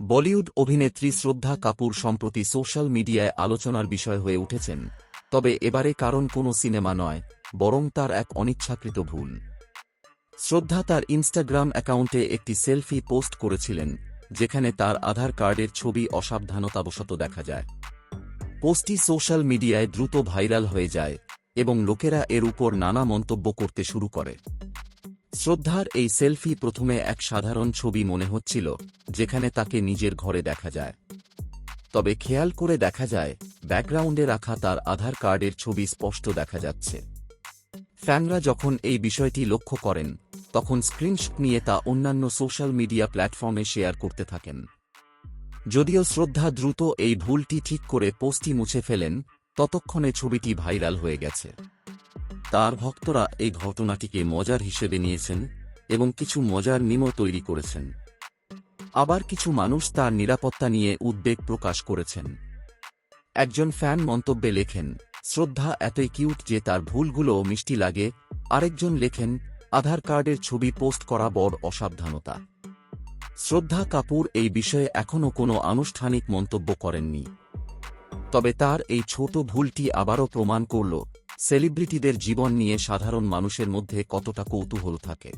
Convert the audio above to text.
বলিউড অভিনেত্রী শ্রদ্ধা কাপুর সম্প্রতি সোশ্যাল মিডিয়ায় আলোচনার বিষয় হয়ে উঠেছেন, তবে এবারে কারণ কোনো সিনেমা নয়, বরং তার এক অনিচ্ছাকৃত ভুল। শ্রদ্ধা তার ইনস্টাগ্রাম অ্যাকাউন্টে একটি সেলফি পোস্ট করেছিলেন, যেখানে তার আধার কার্ডের ছবি অসাবধানতাবশত দেখা যায়। পোস্টটি সোশ্যাল মিডিয়ায় দ্রুত ভাইরাল হয়ে যায় এবং লোকেরা এর উপর নানা মন্তব্য করতে শুরু করে। শ্রদ্ধার এই সেলফি প্রথমে এক সাধারণ ছবি মনে হচ্ছিল, যেখানে তাকে নিজের ঘরে দেখা যায়। তবে খেয়াল করে দেখা যায়, ব্যাকগ্রাউন্ডে রাখা তার আধার কার্ডের ছবি স্পষ্ট দেখা যাচ্ছে। ফ্যানরা যখন এই বিষয়টি লক্ষ্য করেন, তখন স্ক্রিনশট নিয়ে তা অন্যান্য সোশ্যাল মিডিয়া প্ল্যাটফর্মে শেয়ার করতে থাকেন। যদিও শ্রদ্ধা দ্রুত এই ভুলটি ঠিক করে পোস্টটি মুছে ফেলেন, ততক্ষণে ছবিটি ভাইরাল হয়ে গেছে। তার ভক্তরা এই ঘটনাটিকে মজার হিসেবে নিয়েছেন এবং কিছু মজার মিমও তৈরি করেছেন। আবার কিছু মানুষ তার নিরাপত্তা নিয়ে উদ্বেগ প্রকাশ করেছেন। একজন ফ্যান মন্তব্যে লেখেন, শ্রদ্ধা এতই কিউট যে তার ভুলগুলো মিষ্টি লাগে। আরেকজন লেখেন, আধার কার্ডের ছবি পোস্ট করা বড় অসাবধানতা। শ্রদ্ধা কাপুর এই বিষয়ে এখনও কোনো আনুষ্ঠানিক মন্তব্য করেননি। তবে তার এই ছোট ভুলটি আবারও প্রমাণ করল সেলিব্রিটিদের জীবন নিয়ে সাধারণ মানুষের মধ্যে কতটা কৌতূহল থাকে?